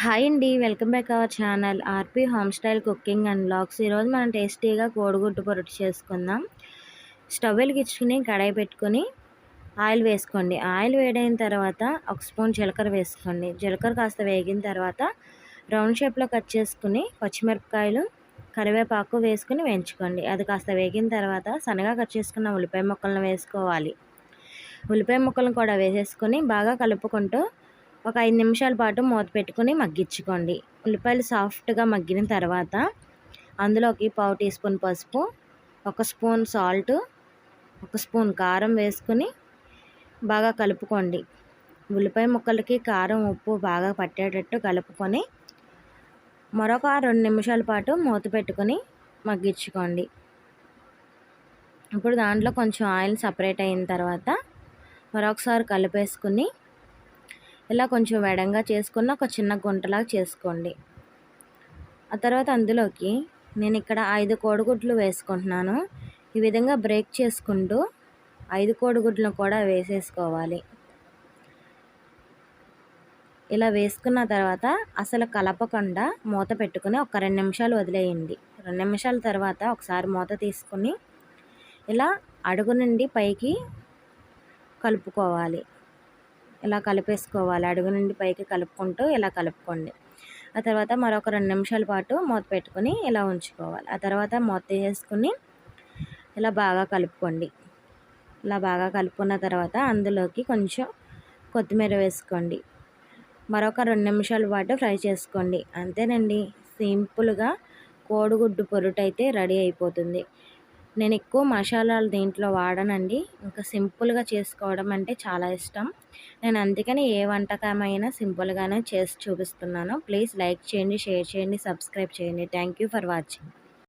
Hi అండి. Welcome back our channel RP home style cooking and blogs. ఈరోజు మనం టేస్టీగా కోడిగుడ్డు పొరటు చేసుకుందాం. స్టవ్ వెలిగించుకుని కడాయి పెట్టుకొని ఆయిల్ వేసుకోండి. ఆయిల్ వేడైన తర్వాత ఒక స్పూన్ జీలకర్ర వేసుకోండి. జీలకర్ర కాస్త వేగిన తర్వాత రౌండ్ షేప్లో కట్ చేసుకుని పచ్చిమిరపకాయలు కరివేపాకు వేసుకుని వేయించుకోండి. అది కాస్త వేగిన తర్వాత సన్నగా కట్ చేసుకున్న ఉల్లిపాయ ముక్కలను వేసుకోవాలి. ఉల్లిపాయ ముక్కలను కూడా వేసేసుకొని బాగా కలుపుకుంటూ ఒక ఐదు నిమిషాల పాటు మూత పెట్టుకుని మగ్గించుకోండి. ఉల్లిపాయలు సాఫ్ట్గా మగ్గిన తర్వాత అందులోకి పావు టీ స్పూన్ పసుపు ఒక స్పూన్ సాల్ట్ ఒక స్పూన్ కారం వేసుకుని బాగా కలుపుకోండి. ఉల్లిపాయ ముక్కలకి కారం ఉప్పు బాగా పట్టేటట్టు కలుపుకొని మరొక రెండు నిమిషాల పాటు మూత పెట్టుకొని మగ్గించుకోండి. ఇప్పుడు దాంట్లో కొంచెం ఆయిల్ సపరేట్ అయిన తర్వాత మరొకసారి కలిపేసుకుని ఇలా కొంచెం వెడంగా చేసుకున్న ఒక చిన్న గుంటలాగా చేసుకోండి. ఆ తర్వాత అందులోకి నేను ఇక్కడ ఐదు కోడిగుడ్లు వేసుకుంటున్నాను. ఈ విధంగా బ్రేక్ చేసుకుంటూ ఐదు కోడిగుడ్లను కూడా వేసేసుకోవాలి. ఇలా వేసుకున్న తర్వాత అసలు కలపకుండా మూత పెట్టుకుని ఒక రెండు నిమిషాలు వదిలేయండి. రెండు నిమిషాల తర్వాత ఒకసారి మూత తీసుకుని ఇలా అడుగు నుండి పైకి కలుపుకోవాలి. ఇలా కలిపేసుకోవాలి? అడుగు నుండి పైకి కలుపుకుంటూ ఇలా కలుపుకోండి. ఆ తర్వాత మరొక రెండు నిమిషాల పాటు మూత పెట్టుకొని ఇలా ఉంచుకోవాలి. ఆ తర్వాత మూత తీసేసుకుని ఇలా బాగా కలుపుకోండి. ఇలా బాగా కలుపుకున్న తర్వాత అందులోకి కొంచెం కొత్తిమీర వేసుకోండి. మరొక రెండు నిమిషాల పాటు ఫ్రై చేసుకోండి. అంతేనండి. సింపుల్గా కోడిగుడ్డు పొరుటు అయితే రెడీ అయిపోతుంది. నేను ఎక్కువ మసాలాలు దీంట్లో వాడనండి. ఇంకా సింపుల్గా చేసుకోవడం అంటే చాలా ఇష్టం. నేను అందుకని ఏ వంటకమైనా సింపుల్గానే చేసి చూపిస్తున్నాను. ప్లీజ్ లైక్ చేయండి షేర్ చేయండి సబ్స్క్రైబ్ చేయండి. Thank for watching.